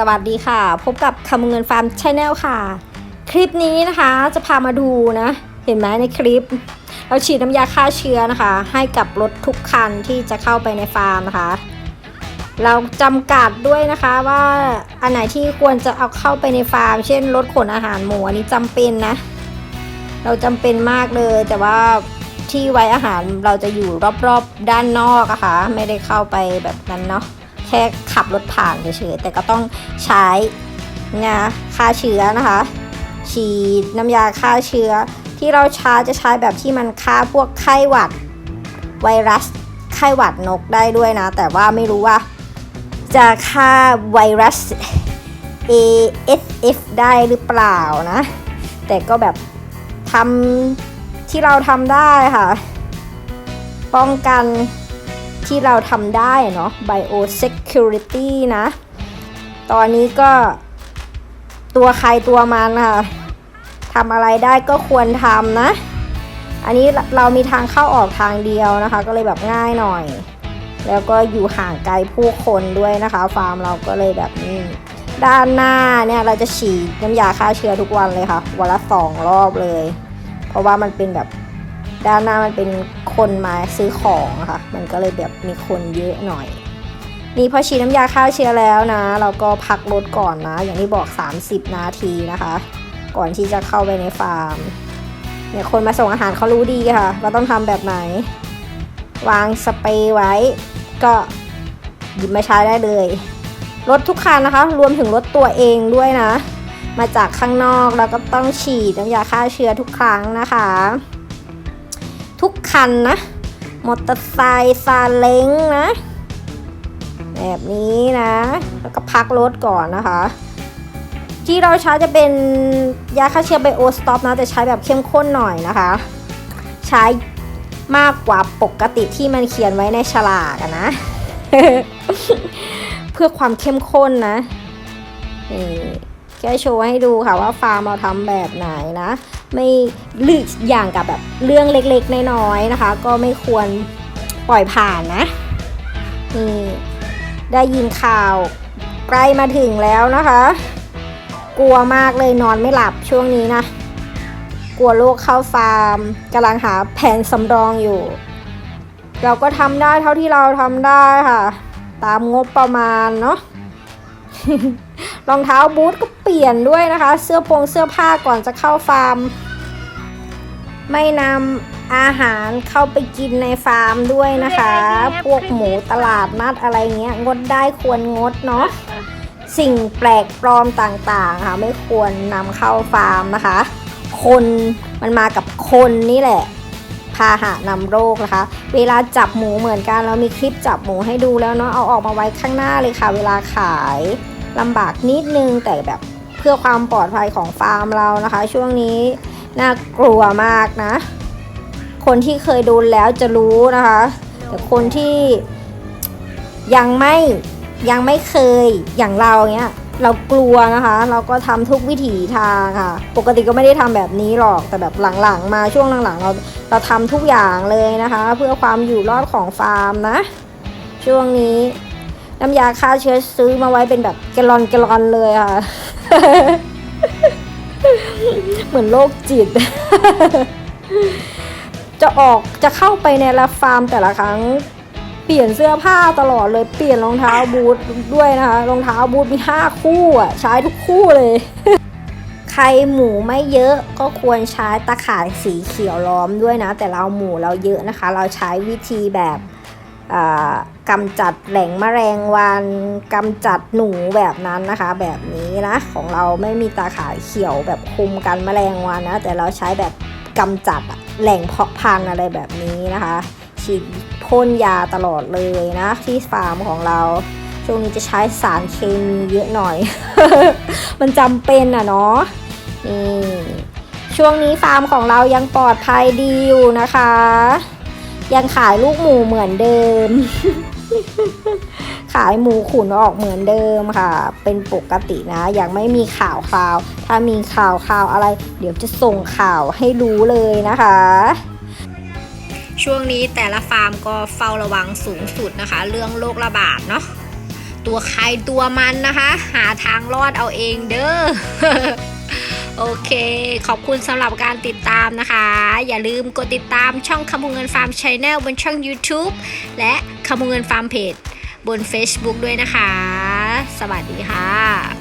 สวัสดีค่ะ พบกับคำเงินฟาร์มชแนลค่ะ คลิปนี้นะคะจะพามาดูนะ เห็นไหมในคลิป เราฉีดน้ำยาฆ่าเชื้อนะคะ ให้กับรถทุกคันที่จะเข้าไปในฟาร์มนะคะ เราจำกัดด้วยนะคะว่าอันไหนที่ควรจะเอาเข้าไปในฟาร์ม เช่นรถขนอาหารหมูอันนี้จำเป็นนะ เราจำเป็นมากเลยแต่ว่าที่ไว้อาหารเราจะอยู่รอบๆด้านนอกอะคะ่ะไม่ได้เข้าไปแบบนั้นเนาะ แค่ขับรถผ่านเฉยๆแต่ก็ต้องใช้งาฆ่าเชื้อนะคะ ฉีดน้ำยาฆ่าเชื้อ ที่เราใช้จะใช้แบบที่มันฆ่าพวกไข้หวัด ไวรัสไข้หวัดนกได้ด้วยนะ แต่ว่าไม่รู้ว่า จะฆ่าไวรัส ASF ได้หรือเปล่านะ แต่ก็แบบทำที่เราทำได้ค่ะ ป้องกัน ที่เราทำได้เนาะ biosecurity นะ ตอนนี้ก็ตัวใครตัวมันค่ะทำอะไรได้ก็ควรทำนะ อันนี้เรามีทางเข้าออกทางเดียวนะคะ ก็เลยแบบง่ายหน่อย แล้วก็อยู่ห่างไกลผู้คนด้วยนะคะ ฟาร์มเราก็เลยแบบนี้ด้านหน้าเนี่ยเราจะฉีดน้ำยาฆ่าเชื้อทุกวันเลยค่ะ วันละสองรอบเลย เพราะว่ามันเป็นแบบ ด้านหน้ามันเป็นคนมาซื้อของค่ะ มันก็เลยแบบมีคนเยอะหน่อย นี่พอฉีดน้ำยาฆ่าเชื้อแล้วนะ เราก็พักรถก่อนนะ อย่างที่บอก 30 นาทีนะคะ ก่อนที่จะเข้าไปในฟาร์มเนี่ยคนมาส่งอาหารเขารู้ดีค่ะว่าต้องทำแบบไหน วางสเปรย์ไว้ ก็หยิบมาใช้ได้เลย รถทุกคันนะคะ รวมถึงรถตัวเองด้วยนะ มาจากข้างนอกแล้วก็ต้องฉีดน้ำยาฆ่าเชื้อทุกครั้งนะคะ ทุกคันนะ มอเตอร์ไซค์ซาเล้งนะ แบบนี้นะ แล้วก็พักรถก่อนนะคะ ที่เราใช้จะเป็นยาฆ่าเชื้อไบโอสต็อปนะแต่ใช้แบบเข้มข้นหน่อยนะคะ ใช้มากกว่าปกติที่มันเขียนไว้ในฉลากนะ เพื่อความเข้มข้นนะนี่ แค่โชว์ให้ดูค่ะว่าฟาร์มเราทำแบบไหนนะ ไม่ลึกอย่างกับแบบเรื่องเล็กๆน้อยๆนะคะ ก็ไม่ควรปล่อยผ่านนะนี่ได้ยินข่าวใกล้มาถึงแล้วนะคะ กลัวมากเลยนอนไม่หลับช่วงนี้นะ กลัวโรคเข้าฟาร์มกำลังหาแผนสำรองอยู่ เราก็ทำได้เท่าที่เราทำได้ค่ะ ตามงบประมาณเนาะรองเท้าบูทก็ ปลี่ยนด้วยนะคะ เสื้อพงเสื้อผ้าก่อนจะเข้าฟาร์ม ไม่นำอาหารเข้าไปกินในฟาร์มด้วยนะคะ พวกหมูตลาดนัดอะไรเงี้ยงดได้ควรงดเนาะสิ่งแปลกปลอมต่างๆค่ะไม่ควรนำเข้าฟาร์มนะคะ คนมันมากับคนนี่แหละพาหะนำโรคนะคะ เวลาจับหมูเหมือนกันเรามีคลิปจับหมูให้ดูแล้วเนาะเอาออกมาไว้ข้างหน้าเลยค่ะ เวลาขายลำบากนิดนึงแต่แบบ เพื่อความปลอดภัยของฟาร์มเรานะคะ ช่วงนี้น่ากลัวมากนะ คนที่เคยโดนแล้วจะรู้นะคะ แต่คนที่ยังไม่ยังไม่เคยอย่างเราเนี้ยเรากลัวนะคะ เราก็ทำทุกวิถีทางค่ะ ปกติก็ไม่ได้ทำแบบนี้หรอกแต่แบบหลังๆ มาช่วงหลังๆ เราเราทำทุกอย่างเลยนะคะ เพื่อความอยู่รอดของฟาร์มนะ ช่วงนี้น้ำยาฆ่าเชื้อซื้อมาไว้เป็นแบบแกลอนแกลอนเลยค่ะ เหมือนโรคจิต จะออกจะเข้าไปในละฟาร์มแต่ละครั้ง เปลี่ยนเสื้อผ้าตลอดเลยเปลี่ยนรองเท้าบูทด้วยนะคะรองเท้าบูทมีห้าคู่อะใช้ทุกคู่เลย ใครหมูไม่เยอะก็ควรใช้ตะข่ายสีเขียวล้อมด้วยนะ แต่เราหมูเราเยอะนะคะ เราใช้วิธีแบบอ่า กำจัดแหล่งแมลงวันกำจัดหนูแบบนั้นนะคะ แบบนี้นะของเราไม่มีตาข่ายเขียวแบบคุมกันแมลงวันนะ แต่เราใช้แบบกำจัดแหล่งเพาะพันธุ์อะไรแบบนี้นะคะฉีดพ่นยาตลอดเลยนะที่ฟาร์มของเราช่วงนี้จะใช้สารเคมีเยอะหน่อย มันจำเป็นอะเนาะนี่ช่วงนี้ฟาร์มของเรายังปลอดภัยดีอยู่นะคะ ยังขายลูกหมูเหมือนเดิม ขายหมูขุนออกเหมือนเดิมค่ะ เป็นปกตินะ ยังไม่มีข่าวข่าว ถ้ามีข่าวข่าวอะไร เดี๋ยวจะส่งข่าวให้รู้เลยนะคะ ช่วงนี้แต่ละฟาร์มก็เฝ้าระวังสูงสุดนะคะ เรื่องโรคระบาดเนาะ ตัวใครตัวมันนะคะ หาทางรอดเอาเองเด้อ โอเค ขอบคุณสำหรับการติดตามนะคะ อย่าลืมกดติดตามช่องคำมูเงินฟาร์มชแนลบนช่อง YouTube และคำมูเงินฟาร์มเพจบน Facebook ด้วยนะคะ สวัสดีค่ะ